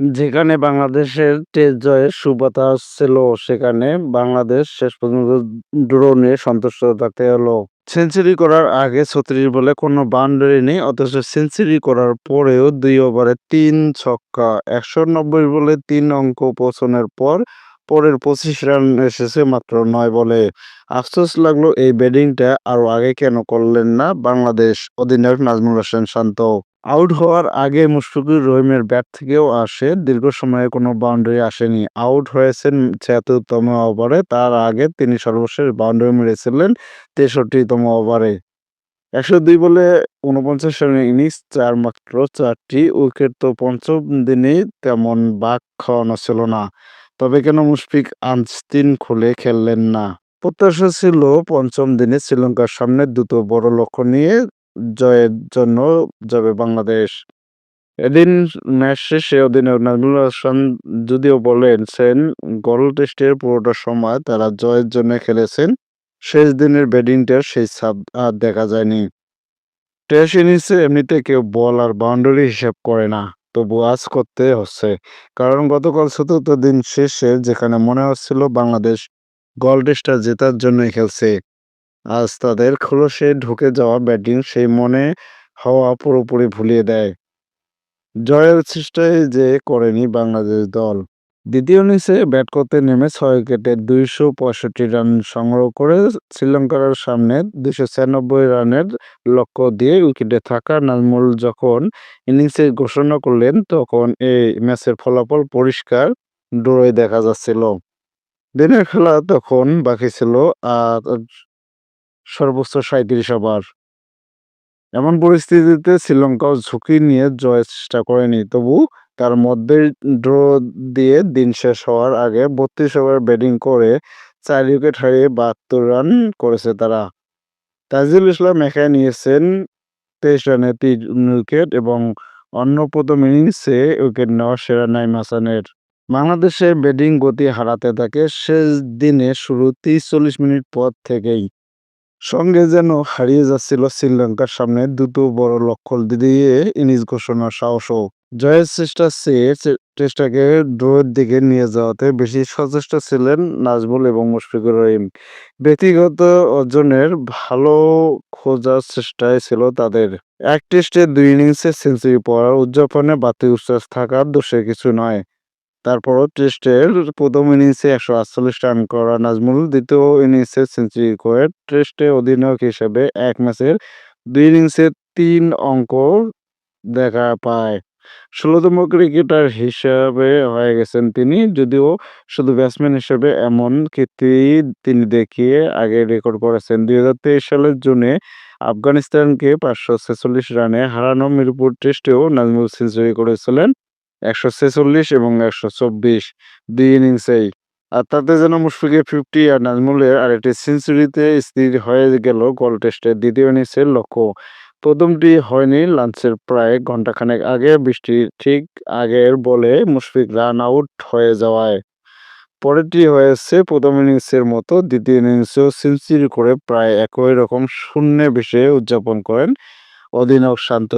যেখানে বাংলাদেশের টেস্ট জয়ের সুবাতাস ছিল সেখানে বাংলাদেশ শেষ পর্যন্ত ড্র নিয়ে সন্তুষ্ট থাকতে হলো। সেঞ্চুরি করার আগে ছত্রিশ বলে কোনো বাউন্ডারি নেই, অথচ সেঞ্চুরি করার পরেও দুই ওভারে তিন ছক্কা, একশো নব্বই বলে তিন অঙ্ক পৌঁছানোর পর পরের পঁচিশ রান এসেছে মাত্র নয় বলে। আফসোস লাগল এই ব্যাটিংটা আরও আগে কেন করলেন না বাংলাদেশ? অধিনায়ক নাজমুল হোসেন শান্ত। আউট হওয়ার আগে মুশফিকুর রহিমের ব্যাট থেকেও আসে, দীর্ঘ সময়ে কোনো বাউন্ডারি আসেনি। আউট হয়েছেন ছিয়াত্তরতম ওভারে, তার আগে তিনি সর্বশেষ বাউন্ডারি মেরেছিলেন তেষট্টিতম ওভারে। একশো দুই বলে উনপঞ্চাশ রানের ইনিংস, চার মাত্র চারটি উইকেট, তো পঞ্চম দিনে তেমন বাক খাওয়ানো ছিল না। তবে কেন মুশফিক আনস্তিন খুলে খেললেন না? প্রত্যাশা ছিল পঞ্চম দিনে শ্রীলঙ্কার সামনে দুটো বড় লক্ষ্য নিয়ে জয়ের জন্য যাবে বাংলাদেশ। এদিন ম্যাচ শেষে অধিনায়ক নাজমুল হাসান যদিও বলেছেন গল টেস্টের পুরোটা সময় তারা জয়ের জন্য খেলেছেন, শেষ দিনের ব্যাটিংটার সেই ছাপ আর দেখা যায়নি। টেস্ট ইনিংসে এমনিতে কেউ বল আর বাউন্ডারি হিসাব করে না, তবু আজ করতে হচ্ছে। কারণ গতকাল চতুর্থ দিন শেষে যেখানে মনে হচ্ছিল বাংলাদেশ গল টেস্টটা জেতার জন্যই খেলছে আজ তাদের খোলসে ঢুকে যাওয়া ব্যাটিং সেই মনে হওয়া পুরোপুরি ভুলিয়ে দেয়। জয়ের চেষ্টায় যে করেনি বাংলাদেশ দল। দ্বিতীয় ইনিংসে ব্যাট করতে নেমে ছয় উইকেটে দুইশো পঁয়ষট্টি রান সংগ্রহ করে শ্রীলঙ্কার সামনে দুইশো ছিয়ানব্বই রানের লক্ষ্য দিয়ে উইকেটে থাকা নাজমুল যখন ইনিংসে ঘোষণা করলেন, তখন এই ম্যাচের ফলাফল পরিষ্কার ড্রয়ে দেখা যাচ্ছিল। দিনের খেলা তখন বাকি ছিল, আর সর্বোচ্চ সাঁত্রিশ ওভার। এমন পরিস্থিতিতে শ্রীলঙ্কাও ঝুঁকি নিয়ে জয়ের চেষ্টা করেনি, তবু তার মধ্যে ড্র দিয়ে দিন শেষ হওয়ার আগে বত্রিশ ওভার ব্যাটিং করে চার উইকেট হারিয়ে বাহাত্তর রান করেছে তারা। তাজিল ইসলাম একাই নিয়েছেন তেইশ রানে তিন উইকেট এবং অন্য প্রথম ইনিংসে উইকেট নেওয়া সেরা নাইম হাসানের। বাংলাদেশের ব্যাটিং গতি হারাতে থাকে শেষ দিনে শুরু তিরিশ চল্লিশ মিনিট পর থেকেই। সঙ্গে যেন হারিয়ে যাচ্ছিল শ্রীলঙ্কার সামনে দুটো বড় লক্ষ্য দিয়ে ইনিংস ঘোষণার সাহসও। জয়ের চেষ্টা চেষ্টাকে ড্রয়ের দিকে নিয়ে যাওয়াতে বেশি সচেষ্ট ছিলেন নাজমুল এবং মুশফিকুর রহিম। ব্যক্তিগত অর্জনের ভালো খোঁজার চেষ্টায় ছিল তাদের। এক টেস্টে দুই ইনিংসে সেঞ্চুরি পড়ার উদযাপনে বাতি উচ্ছ্বাস থাকার দোষে কিছু নয়। তারপরও টেস্টের প্রথম ইনিংসে একশো আটচল্লিশ রান করা নাজমুল, দ্বিতীয় ইনিংসে সেঞ্চুরি করে টেস্টে অধিনায়ক হিসেবে এক ম্যাচের দুই ইনিংসে তিন অঙ্ক দেখা পায়। ষোলোতম ক্রিকেটার হিসাবে হয়ে গেছেন তিনি, যদিও শুধু ব্যাটসম্যান হিসেবে এমন কীর্তি তিনি দেখিয়ে আগে রেকর্ড করেছেন। দুই হাজার তেইশ সালের জুনে আফগানিস্তানকে পাঁচশো ছেচল্লিশ রানে হারানো মিরপুর টেস্টেও নাজমুল সেঞ্চুরি করেছিলেন। একশো ছেচল্লিশ এবং একশো চব্বিশ দুই ইনিংসেই আর তাতে যেন মুশফিকের ফিফটি আর নাজমুলের আরেকটি সেঞ্চুরিতে স্থির হয়ে গেল গল টেস্টের দ্বিতীয় ইনিংসের লক্ষ্য। প্রথমটি হয়নি, লাঞ্চের প্রায় ঘন্টাখানেক আগে, বৃষ্টি ঠিক আগের বলে মুশফিক রান আউট হয়ে যাওয়ায়। পরেরটি হয়েছে প্রথম ইনিংসের মতো, দ্বিতীয় ইনিংসেও সেঞ্চুরি করে প্রায় একই রকম শূন্যে ভেসে উদযাপন করেন অধিনায়ক শান্ত।